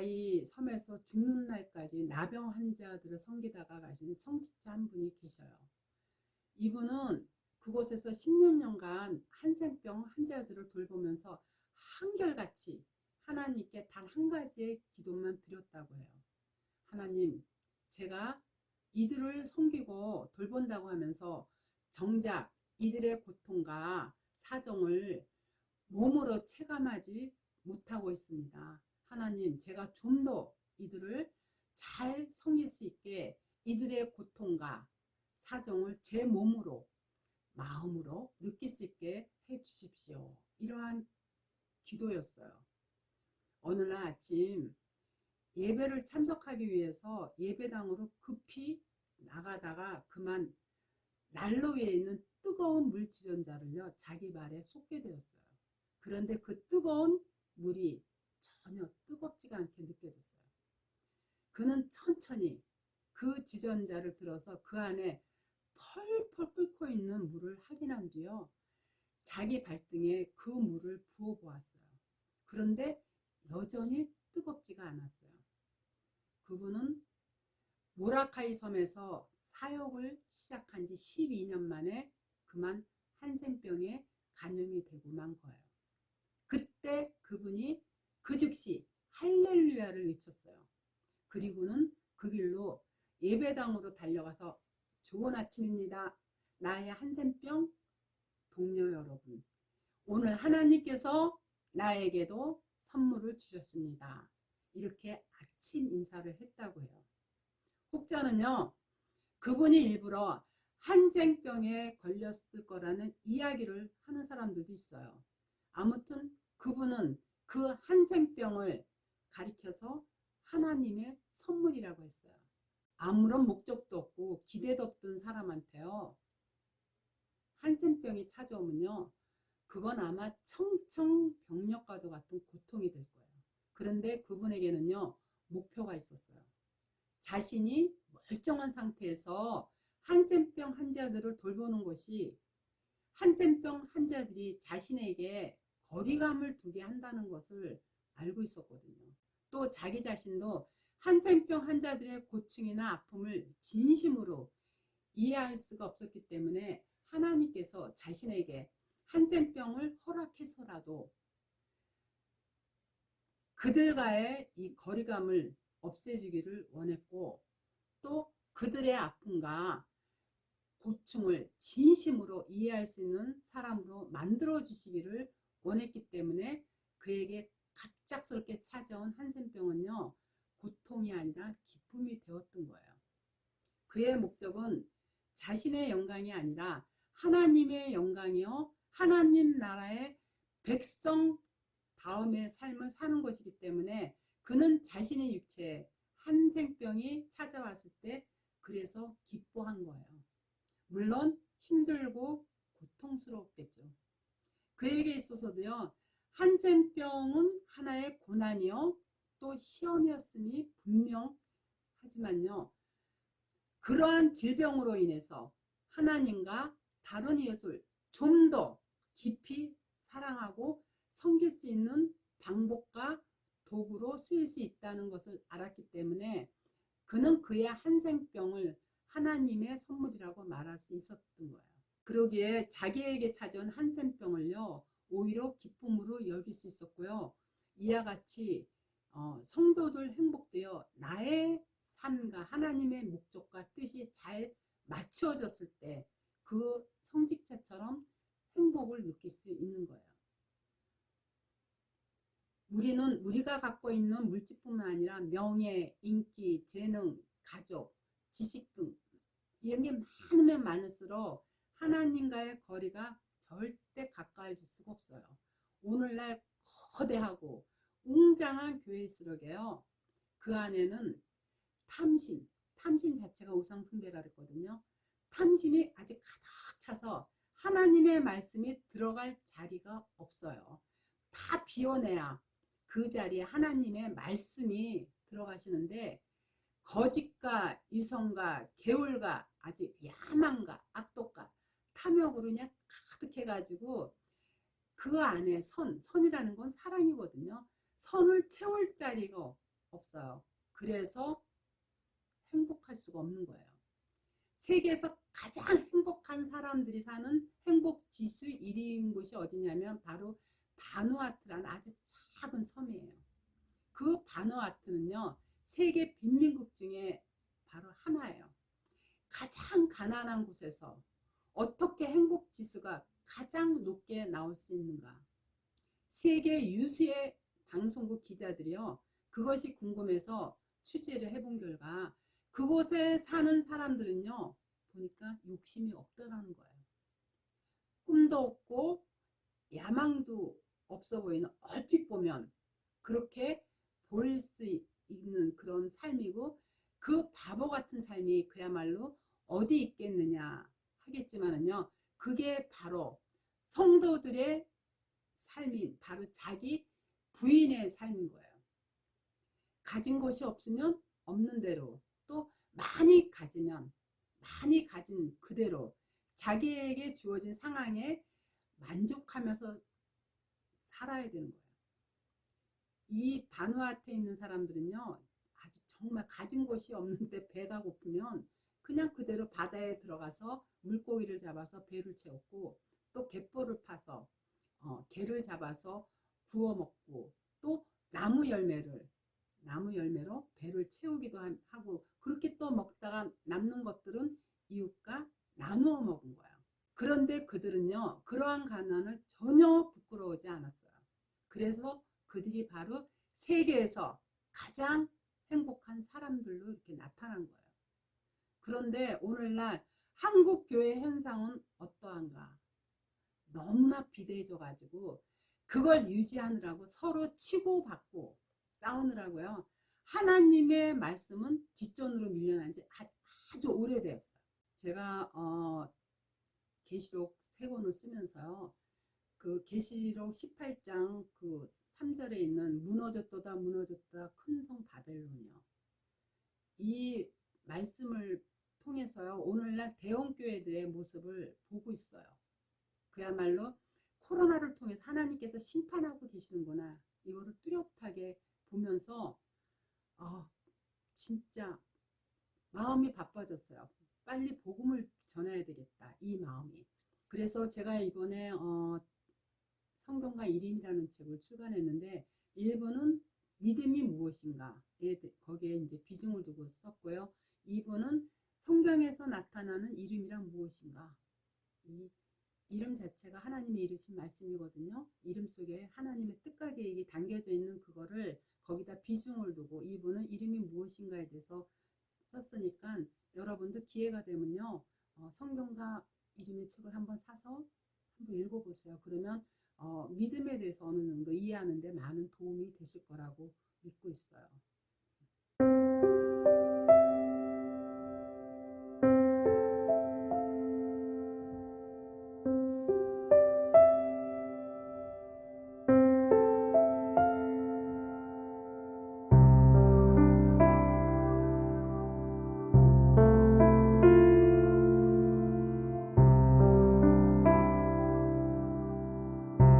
모라카이 섬에서 죽는 날까지 나병 환자들을 섬기다가 가신 성직자 한 분이 계셔요. 이분은 그곳에서 16년간 한센병 환자들을 돌보면서 한결같이 하나님께 단 한 가지의 기도만 드렸다고 해요. 하나님, 제가 이들을 섬기고 돌본다고 하면서 정작 이들의 고통과 사정을 몸으로 체감하지 못하고 있습니다. 하나님, 제가 좀 더 이들을 잘 섬길 수 있게 이들의 고통과 사정을 제 몸으로, 마음으로 느낄 수 있게 해 주십시오. 이러한 기도였어요. 어느 날 아침 예배를 참석하기 위해서 예배당으로 급히 나가다가 그만 난로 위에 있는 뜨거운 물 주전자를요 자기 발에 쏟게 되었어요. 그런데 그 뜨거운 물이 전혀 뜨겁지가 않게 느껴졌어요. 그는 천천히 그 주전자를 들어서 그 안에 펄펄 끓고 있는 물을 확인한 뒤요. 자기 발등에 그 물을 부어 보았어요. 그런데 여전히 뜨겁지가 않았어요. 그분은 모라카이 섬에서 사역을 시작한 지 12년 만에 그만 한센병에 감염이 되고 만 거예요. 그때 그분이 그 즉시 할렐루야를 외쳤어요. 그리고는 그 길로 예배당으로 달려가서 좋은 아침입니다. 나의 한센병 동료 여러분. 오늘 하나님께서 나에게도 선물을 주셨습니다. 이렇게 아침 인사를 했다고 해요. 혹자는요, 그분이 일부러 한생병에 걸렸을 거라는 이야기를 하는 사람들도 있어요. 아무튼 그분은 그 한생병을 가리켜서 하나님의 선물이라고 했어요. 아무런 목적도 없고 기대도 없던 사람한테요. 한센병이 찾아오면요. 그건 아마 청청병력과도 같은 고통이 될 거예요. 그런데 그분에게는요. 목표가 있었어요. 자신이 멀쩡한 상태에서 한센병 환자들을 돌보는 것이 한센병 환자들이 자신에게 거리감을 두게 한다는 것을 알고 있었거든요. 또 자기 자신도 한센병 환자들의 고충이나 아픔을 진심으로 이해할 수가 없었기 때문에 하나님께서 자신에게 한센병을 허락해서라도 그들과의 이 거리감을 없애주기를 원했고 또 그들의 아픔과 고충을 진심으로 이해할 수 있는 사람으로 만들어 주시기를 원했기 때문에 그에게 갑작스럽게 찾아온 한센병은요 고통이 아니라 기쁨이 되었던 거예요. 그의 목적은 자신의 영광이 아니라 하나님의 영광이요 하나님 나라의 백성 다음의 삶을 사는 것이기 때문에 그는 자신의 육체에 한생병이 찾아왔을 때 그래서 기뻐한 거예요. 물론 힘들고 고통스럽겠죠. 그에게 있어서도요, 한센병은 하나의 고난이요, 또 시험이었음이 분명하지만요, 그러한 질병으로 인해서 하나님과 다른 이웃을 좀 더 깊이 사랑하고 섬길 수 있는 방법과 도구로 쓰일 수 있다는 것을 알았기 때문에 그는 그의 한생병을 하나님의 선물이라고 말할 수 있었던 거예요. 그러기에 자기에게 찾아온 한센병을요 오히려 기쁨으로 여길 수 있었고요. 이와 같이 어, 성도들 행복되어 나의 삶과 하나님의 목적과 뜻이 잘 맞추어졌을 때 그 성직자처럼 행복을 느낄 수 있는 거예요. 우리는 우리가 갖고 있는 물질뿐만 아니라 명예, 인기, 재능, 가족, 지식 등 이런 게 많으면 많을수록 하나님과의 거리가 절대 가까워질 수가 없어요. 오늘날 거대하고 웅장한 교회일수록에요. 그 안에는 탐심, 탐심 자체가 우상 숭배라 그랬거든요. 탐심이 아직 가득 차서 하나님의 말씀이 들어갈 자리가 없어요. 다 비워내야 그 자리에 하나님의 말씀이 들어가시는데 거짓과 유성과 개울과 아주 야만과 악독과 탐욕으로 그냥 가득해가지고 그 안에 선, 선이라는 건 사랑이거든요. 선을 채울 자리가 없어요. 그래서 행복할 수가 없는 거예요. 세계에서 가장 행복한 사람들이 사는 행복 지수 1위인 곳이 어디냐면 바로 바누아투라는 아주 작은 섬이에요. 그 바누아투는요, 세계 빈민국 중에 바로 하나예요. 가장 가난한 곳에서 어떻게 행복 지수가 가장 높게 나올 수 있는가? 세계 유수의 방송국 기자들이요, 그것이 궁금해서 취재를 해본 결과 그곳에 사는 사람들은요, 보니까 욕심이 없더라는 거예요. 꿈도 없고 야망도 없어 보이는 얼핏 보면 그렇게 보일 수 있는 그런 삶이고 그 바보 같은 삶이 그야말로 어디 있겠느냐 하겠지만은요, 그게 바로 성도들의 삶인 바로 자기 부인의 삶인 거예요. 가진 것이 없으면 없는 대로 또 많이 가지면 많이 가진 그대로 자기에게 주어진 상황에 만족하면서 살아야 되는 거예요. 이 바누아트에 있는 사람들은요, 아주 정말 가진 것이 없는데 배가 고프면 그냥 그대로 바다에 들어가서 물고기를 잡아서 배를 채웠고 또 갯벌을 파서 어, 게를 잡아서 구워 먹고 또 나무 열매를 나무 열매로 배를 채우기도 한- 하고 그렇게 또 먹다가 남는 것들은 이웃과 나누어 먹은 거예요. 그런데 그들은요 그러한 가난을 전혀 부끄러워하지 않았어요. 그래서 그들이 바로 세계에서 가장 행복한 사람들로 이렇게 나타난 거예요. 그런데 오늘날 한국 교회 현상은 어떠한가? 너무나 비대해져 가지고 그걸 유지하느라고 서로 치고받고 싸우느라고요. 하나님의 말씀은 뒷전으로 밀려난 지 아- 아주 오래되었어요. 제가 어, 계시록 세 권을 쓰면서요. 그 계시록 18장 그 3절에 있는 무너졌도다 무너졌다 큰 성 바벨론이요. 이 말씀을 통해서요. 오늘날 대형 교회들의 모습을 보고 있어요. 그야말로 코로나를 통해서 하나님께서 심판하고 계시는구나. 이거를 뚜렷하게 보면서 아, 진짜 마음이 바빠졌어요. 빨리 복음을 전해야 되겠다. 이 마음이. 그래서 제가 이번에 어, 성경과 이름이라는 책을 출간했는데 일부는 믿음이 무엇인가에 대- 거기에 이제 비중을 두고 썼고요. 2부는 성경에서 나타나는 이름이란 무엇인가. 이 이름 자체가 하나님이 이루신 말씀이거든요. 이름 속에 하나님의 뜻과 계획이 담겨져 있는 그거를 거기다 비중을 두고 이분은 이름이 무엇인가에 대해서 썼으니까 여러분도 기회가 되면요. 어, 성경과 이름의 책을 한번 사서 한번 읽어보세요. 그러면 어, 믿음에 대해서 어느 정도 이해하는데 많은 도움이 되실 거라고 믿고 있어요.